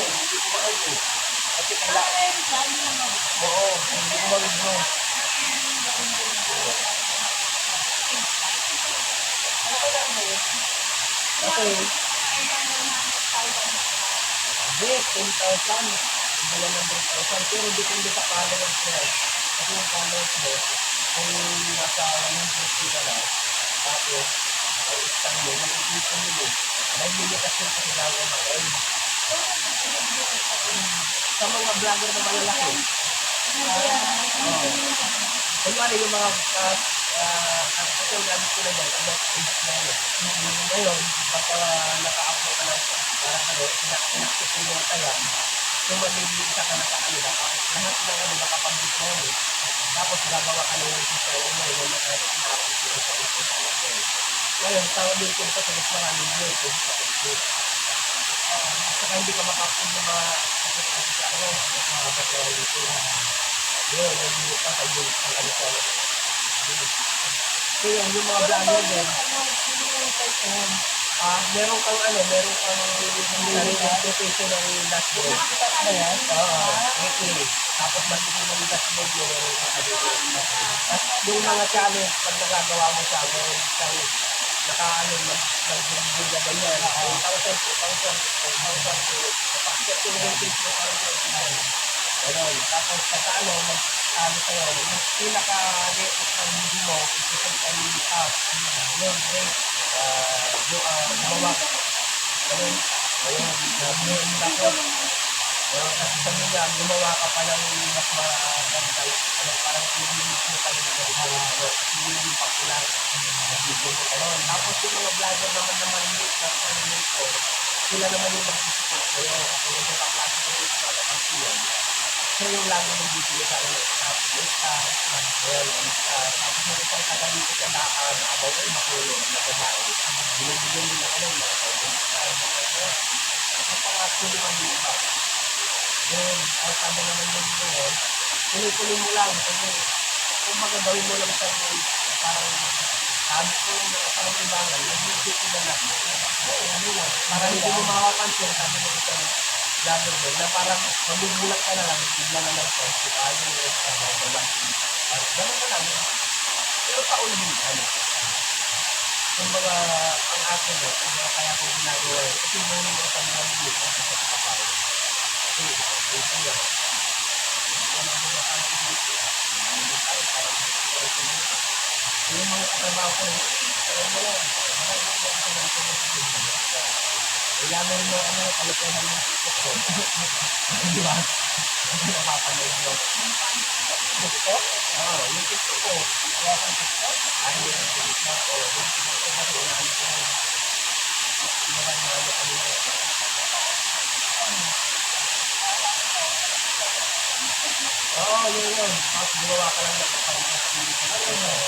eh. Hindi ko ma-earn eh. Kasi kailangan. Oo, hindi ko ma-withdraw. Okay. Hindi, 10,000. Wala ng 10,000. Pero depende sa followers mo. Kasi yung followers mo, kung nasa 150 ka na, tapos, ay isang mo, mag-ikita mo mo. May limitasyon kasi gagawa mag-earn. Sa mga vlogger na malalaki. Kunwari yung mga uh, uh, ang gamit ko na dyan, about age na yun. Ngayon, baka naka-upload ka ng parang ano, inactive mo yung kaya, kung mamimita ka na sa kanila, lahat ng ano, nakapag-book mo yun. Tapos gagawa ka na yung system mo, naka-upload ko sa Facebook. Ngayon, tawag din ko sa mas maraming views sa Facebook. Saka hindi ka makapag yung mga ano, mga bagay dito. Yun, nag-book ka sa yung ang ano sa So yun, yung mga vlogger din, ah, meron kang ano, meron kang ng dashboard. Ano yan? Oo, weekly. Tapos makikita ng dashboard mo, meron kang ano. At yung mga challenge, pag nagagawa mo siya, meron kang naka-ano, mag-bigyan ganyan. 1,000, 2,000, 4,000, kapag yung rating mo, parang Ganun. Tapos sa ano, mag-ano sa'yo, yung pinaka-latest ng video mo, ipusod sa yung app. Yun, great. Ah, yung, gumawa ka. Ganun. Ayun, yun. Tapos, uh, kasi sabi niya, gumawa ka pa ng mas maganda. Ano, parang i-release mo pa yung ganito. Ano, hindi popular. Video mo ganun. Tapos yung mga vlogger naman naman yung sa animator, sila naman yung mag-support sa'yo. Kasi yung mga klase ng ito, ang siyan. So yung lagi ng video sa ano, sa lista, well. Tapos yung isang taga dito sa daan, abaw ay makulong na kumain. Binibigyan nila mga kaibigan, mga ano. Ang pangatlo naman yung. Yun, ay sabi naman yung yun, tuloy-tuloy mo lang. Kasi kung magagawin mo lang sa parang sabi ko yung parang ibangan, nag-video ko na lang. Ano lang, para hindi mo makapansin, sabi ko sa vlogger mo, na parang magugulat ka na lang, bigla na lang post, di ba? Yung rest ka na, wala. Parang gano'n na lang. Pero paulihan. Yung mga, ang akin mo, kung mga kaya ko ginagawa yun, kasi mo sa mga video, kasi sa kapal. Kasi. Yung mga katrabaho ko, pero mo Oo, yun yun. Tapos gumawa ka lang ng kapag